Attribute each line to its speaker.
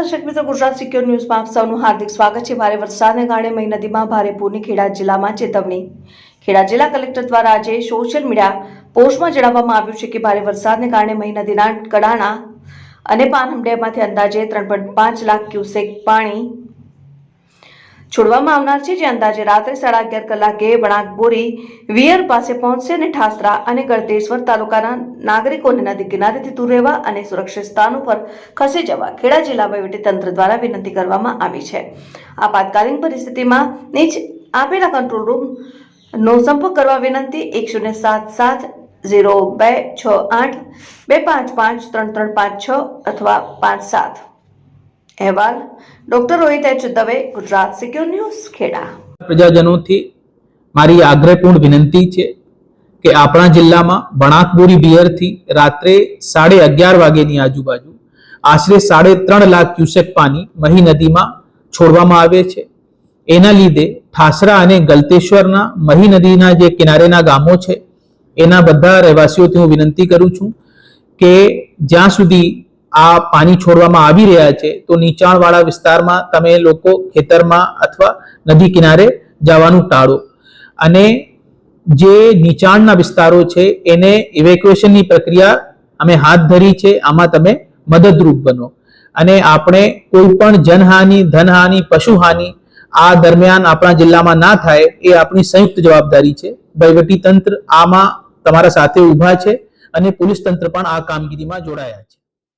Speaker 1: દર્શક મિત્રો, ગુજરાત સિક્યોર ન્યૂઝમાં આપ સૌનું હાર્દિક સ્વાગત છે. ભારે વરસાદને કારણે મહી નદીમાં ભારે પૂરની ખેડા જિલ્લામાં ચેતવણી. ખેડા જિલ્લા કલેક્ટર દ્વારા આજે સોશિયલ મીડિયા પોસ્ટમાં જણાવવામાં આવ્યું છે કે ભારે વરસાદને કારણે મહી નદીના કડાણા અને પાનમ ડેમમાંથી અંદાજે ત્રણ પોઈન્ટ પાંચ લાખ ક્યુસેક પાણી છોડવામાં આવનાર છે જે અંદાજે રાત્રે સાડા અગિયાર કલાકે વણાકબોરી વિયર પાસે પહોંચશે અને ઠાસરા અને ગળતેશ્વર તાલુકાના નાગરિકોને નદી કિનારેથી દૂર રહેવા અને સુરક્ષિત સ્થાનો પર ખસી જવા ખેડા જિલ્લા તંત્ર દ્વારા વિનંતી કરવામાં આવી છે. આપાતકાલીન પરિસ્થિતિમાં નીચ આપેલા કંટ્રોલ રૂમ નો સંપર્ક કરવા વિનંતી એક શૂન્ય સાત સાત ઝીરો બે છ આઠ બે પાંચ પાંચ ત્રણ ત્રણ પાંચ છ અથવા પાંચ સાત. અહેવાલ, doctor Rohit H. Dave, Gujarat secure news, Kheda.
Speaker 2: પ્રજાજનોથી મારી આગ્રહપૂર્ણ વિનંતી છે કે આપણા જિલ્લામાં વણાકબોરી બિયરથી રાત્રે સાડે અગિયાર વાગ્યાની આજુબાજુ, આશરે સાડે ત્રણ લાખ ક્યુસેક પાણી મહી નદીમાં છોડવામાં આવે છે. એના લીધે ઠાસરા અને ગલતેશ્વરના મહી નદીના જે કિનારેના ગામો છે, એના બધા રહેવાસીઓથી હું વિનંતી કરું છું કે જ્યાં સુધી આ પાણી છોડવામાં આવી રહ્યા છે, તો નીચાણવાળા વિસ્તારમાં તમે લોકો ખેતરમાં અથવા નદી કિનારે જવાનું ટાળો. અને જે નીચાણના વિસ્તારો છે, એને ઇવેક્યુએશનની પ્રક્રિયા અમે હાથ ધરી છે, આમાં તમે મદદરૂપ બનો. અને આપણે કોઈ પણ જનહાનિ, ધનહાનિ, પશુહાનિ આ દરમિયાન આપણા જિલ્લામાં ના થાય, એ આપણી સંયુક્ત જવાબદારી છે. વહીવટી તંત્ર આમાં તમારા સાથે ઊભા છે અને પોલીસ તંત્ર પણ આ કામગીરીમાં જોડાયા છે.